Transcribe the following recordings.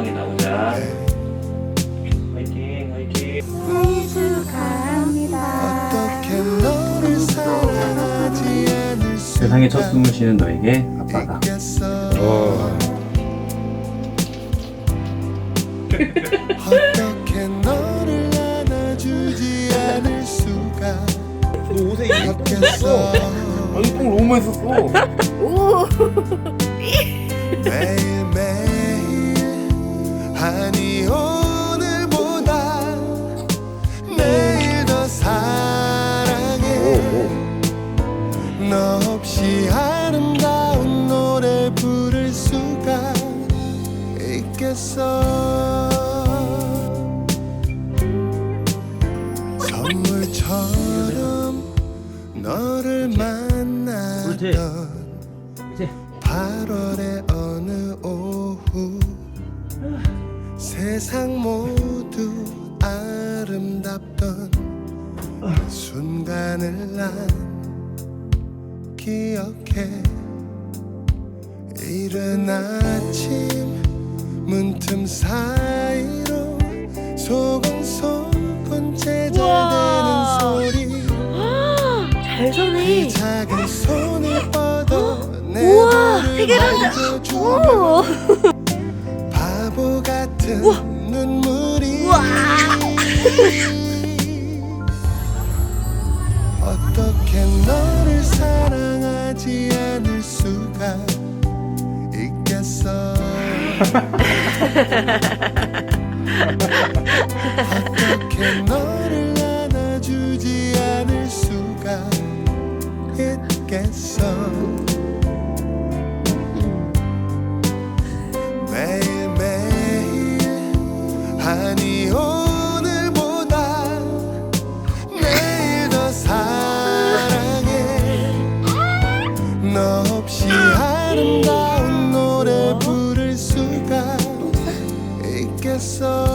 건강하게 나오자. 화이팅, 화이팅. 생일 축하합니다. 세상에 첫 숨을 쉬는 너에게 아빠다. 어. 어떻게 너를 안아주지 않을 수가 너 옷에 이 같겠어 아니 똥 너무 맛있었어 매일매일 아니 오늘보다 내일 더 사랑해. 너 없이 아름다운 노래 부를 수가 있겠어. 선물처럼 너를 만났던 8월의 어느 오후 세상 모두 아름답던 그 순간을 난 기억해 이른 아침 문틈 사이로 소곤소곤 제잘되는 소리 잘그 서네. 작은 손을 뻗어 내 우와, 오. 같은 눈물이 어떻게 너를 사랑하지 않을 수가 있겠어? 어떻게 너를 안아주지 않을 수가 있겠어 있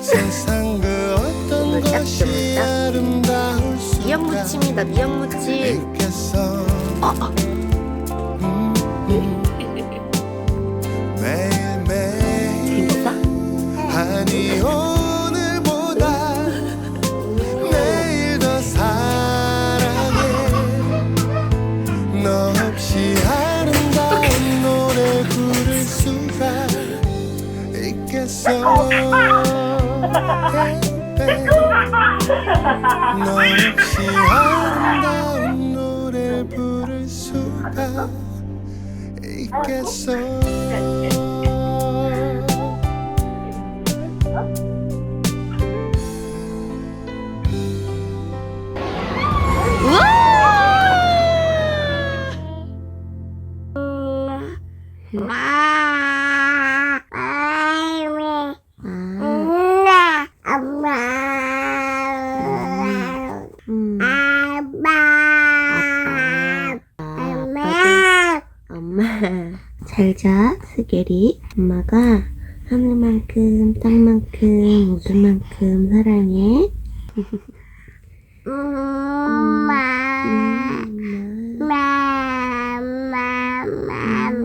세상 그 어떤 딱 것이. 아름다울 수가 미역 무침이다, 미역 무침. 있겠어 없이 아름다운 노래 부를 수가 있겠어 살자 스겔이. 엄마가 하늘만큼, 땅만큼, 우주만큼 사랑해. 엄마. 엄마. 엄마. 엄마.